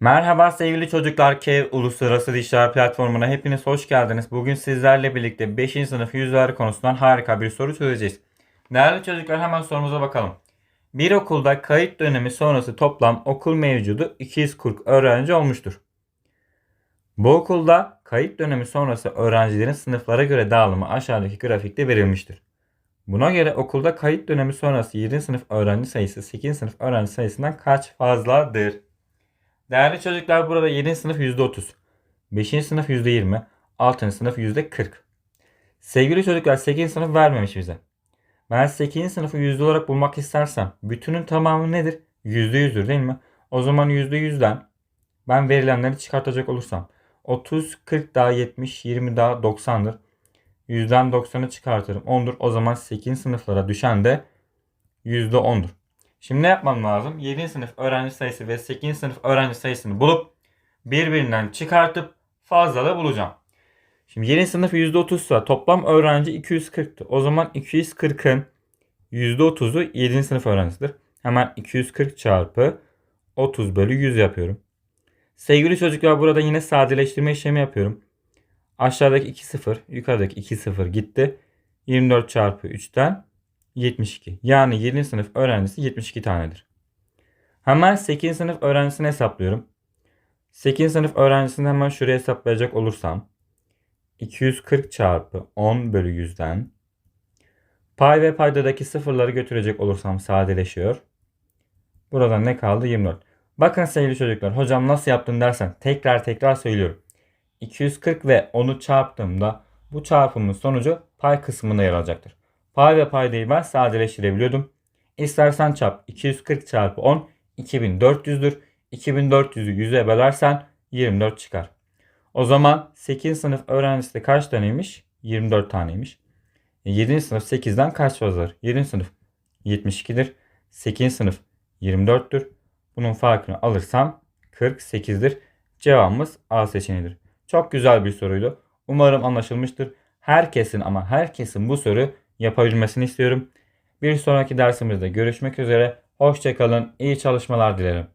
Merhaba sevgili çocuklar KEV Uluslararası Dişler Platformu'na hepiniz hoş geldiniz. Bugün sizlerle birlikte 5. sınıf yüzler konusundan harika bir soru çözeceğiz. Değerli çocuklar hemen sorumuza bakalım. Bir okulda kayıt dönemi sonrası toplam okul mevcudu 240 öğrenci olmuştur. Bu okulda kayıt dönemi sonrası öğrencilerin sınıflara göre dağılımı aşağıdaki grafikte verilmiştir. Buna göre okulda kayıt dönemi sonrası 7. sınıf öğrenci sayısı 8. sınıf öğrenci sayısından kaç fazladır? Değerli çocuklar burada 7. sınıf %30, 5. sınıf %20, 6. sınıf %40. Sevgili çocuklar 8. sınıf vermemiş bize. Ben 8. sınıfı yüzde olarak bulmak istersem bütünün tamamı nedir? %100'dür değil mi? O zaman %100'den ben verilenleri çıkartacak olursam 30, 40 daha 70, 20 daha 90'dır. 100'den 90'ı çıkartırım 10'dur. O zaman 8. sınıflara düşen de %10'dur. Şimdi ne yapmam lazım? 7. sınıf öğrenci sayısı ve 8. sınıf öğrenci sayısını bulup birbirinden çıkartıp fazlalığı bulacağım. Şimdi 7. sınıf %30 ise toplam öğrenci 240'tı. O zaman 240'ın %30'u 7. sınıf öğrencisidir. Hemen 240 çarpı 30 bölü 100 yapıyorum. Sevgili çocuklar burada yine sadeleştirme işlemi yapıyorum. Aşağıdaki 2 sıfır, yukarıdaki 2 sıfır gitti. 24 çarpı 3'ten 72. Yani 7. sınıf öğrencisi 72 tanedir. Hemen 8. sınıf öğrencisini hesaplıyorum. 8. sınıf öğrencisini hemen şuraya hesaplayacak olursam 240 çarpı 10 bölü 100'den pay ve paydadaki sıfırları götürecek olursam sadeleşiyor. Burada ne kaldı? 24. Bakın sevgili çocuklar hocam nasıl yaptın dersen tekrar tekrar söylüyorum. 240 ve 10'u çarptığımda bu çarpımın sonucu pay kısmında yer alacaktır. Pay ve paydayı ben sadeleştirebiliyordum. İstersen çarp 240 çarpı 10 2400'dür. 2400'ü 100'e bölersen 24 çıkar. O zaman 8. sınıf öğrencisi de kaç taneymiş? 24 taneymiş. 7. sınıf 8'den kaç fazladır? 7. sınıf 72'dir. 8. sınıf 24'tür. Bunun farkını alırsam 48'dir. Cevabımız A seçeneğidir. Çok güzel bir soruydu. Umarım anlaşılmıştır. Herkesin ama herkesin bu soru yapabilmesini istiyorum. Bir sonraki dersimizde görüşmek üzere. Hoşçakalın. İyi çalışmalar dilerim.